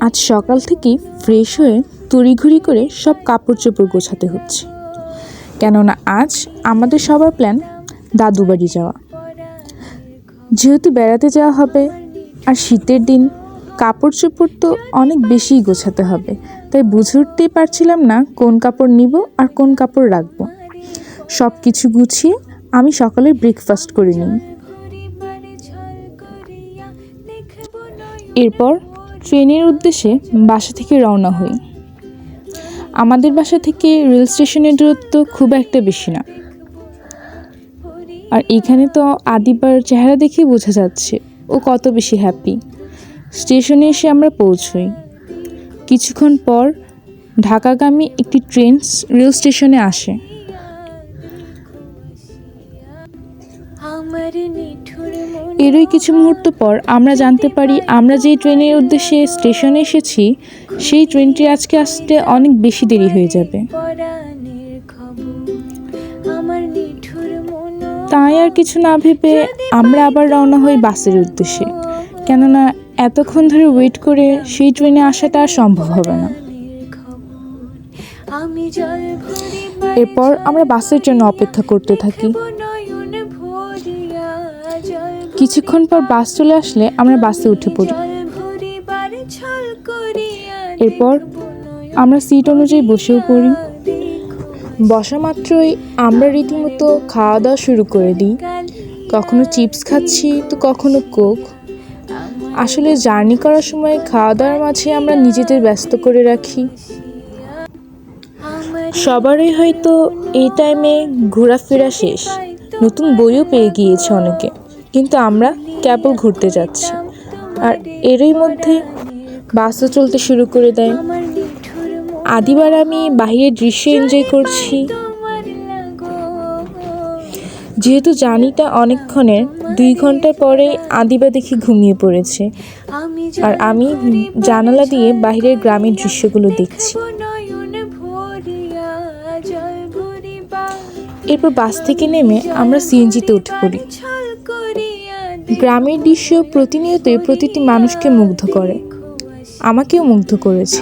আজ সকাল থেকেই ফ্রেশ হয়ে তড়িঘড়ি করে সব কাপড় চোপড় গোছাতে হচ্ছে। কেননা আজ আমাদের সবার প্ল্যান দাদু বাড়ি যাওয়া। যেহেতু বেড়াতে যাওয়া হবে আর শীতের দিন কাপড় চোপড় তো অনেক বেশিই গোছাতে হবে। তাই বুঝে উঠতেই পারছিলাম না কোন কাপড় নিব আর কোন কাপড় রাখব। সব কিছু গুছিয়ে আমি সকালে ব্রেকফাস্ট করে নিই। এরপর ট্রেনের উদ্দেশ্যে বাসা থেকে রওনা হই। আমাদের বাসা থেকে রেল স্টেশনের দূরত্ব খুব একটা বেশি না। আর এখানে তো আদিবার চেহারা দেখে বোঝা যাচ্ছে ও কত বেশি হ্যাপি স্টেশনে এসে আমরা পৌঁছই। কিছুক্ষণ পর ঢাকাগামী একটি ট্রেন রেল স্টেশনে আসে। এরই কিছু মুহূর্ত পর আমরা জানতে পারি আমরা যেই ট্রেনের উদ্দেশ্যে স্টেশনে এসেছি, সেই ট্রেনটি আজকে আসতে অনেক বেশি দেরি হয়ে যাবে। তাই আর কিছু না ভেবে আমরা আবার রওনা হই বাসের উদ্দেশ্যে। কেননা এতক্ষণ ধরে ওয়েট করে সেই ট্রেনে আসাটা আর সম্ভব হবে না। এরপর আমরা বাসের জন্য অপেক্ষা করতে থাকি। কিছুক্ষণ পর বাস চলে আসলে আমরা বাসে উঠে পড়ি। এরপর আমরা সিট অনুযায়ী বসেও পড়ি। বসা মাত্রই আমরা রীতিমতো খাওয়া দাওয়া শুরু করে দিই। কখনো চিপস খাচ্ছি, তো কখনো কোক। আসলে জার্নি করার সময় খাওয়া দাওয়ার মাঝে আমরা নিজেদের ব্যস্ত করে রাখি। সবারই হয়তো এই টাইমে ঘোরাফেরা শেষ। নতুন বইও পেয়ে গিয়েছে অনেকে। কিন্তু আমরা কেবল ঘুরতে যাচ্ছি। আর এরই মধ্যে বাসও চলতে শুরু করে দেয়। আদিবার আমি বাহিরের দৃশ্য এনজয় করছি। যেহেতু জানিটা অনেকক্ষণের, দুই ঘণ্টার পরে আদিবা দেখি ঘুমিয়ে পড়েছে। আর আমি জানালা দিয়ে বাইরের গ্রামের দৃশ্যগুলো দেখছি। এরপর বাস থেকে নেমে আমরা সিএনজিতে উঠে পড়ি। গ্রামের দৃশ্য প্রতিনিয়তই প্রতিটি মানুষকে মুগ্ধ করে, আমাকেও মুগ্ধ করেছে।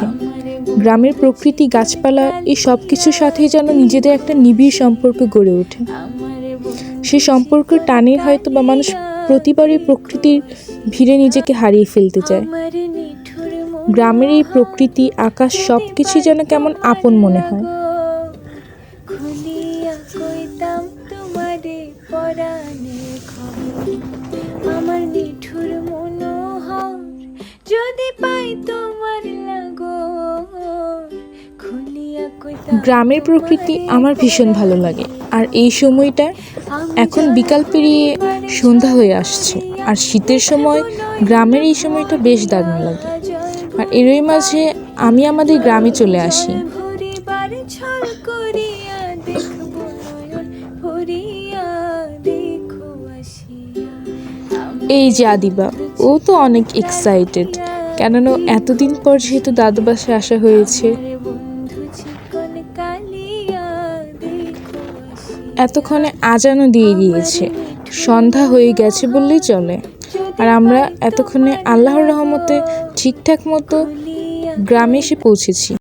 গ্রামের প্রকৃতি, গাছপালা, এই সব কিছুর সাথেই যেন নিজেদের একটা নিবিড় সম্পর্ক গড়ে ওঠে। সে সম্পর্ক টানে হয়তো বা মানুষ প্রতিবারই প্রকৃতির ভিড়ে নিজেকে হারিয়ে ফেলতে চায়। গ্রামের এই প্রকৃতি, আকাশ সব কিছুই যেন কেমন আপন মনে হয়। কইতাম তোমারে খবর গ্রামের প্রকৃতি আমার ভীষণ ভালো লাগে। আর এই সময়টা এখন বিকাল পেরিয়ে সন্ধ্যা হয়ে আসছে। আর শীতের সময়, গ্রামের এই সময়টা বেশ দারুণ লাগে। আর এরই মাঝে আমি আমাদের গ্রামে চলে আসি। এই যে আদিবা, ও তো অনেক এক্সাইটেড কেননা এতদিন পর যেহেতু দাদু বাসায় আসা হয়েছে এতক্ষণে আজানও দিয়ে গিয়েছে। সন্ধ্যা হয়ে গেছে বললেই চলে। আর আমরা এতক্ষণে আল্লাহর রহমতে ঠিকঠাক মতো গ্রামে এসে পৌঁছেছি।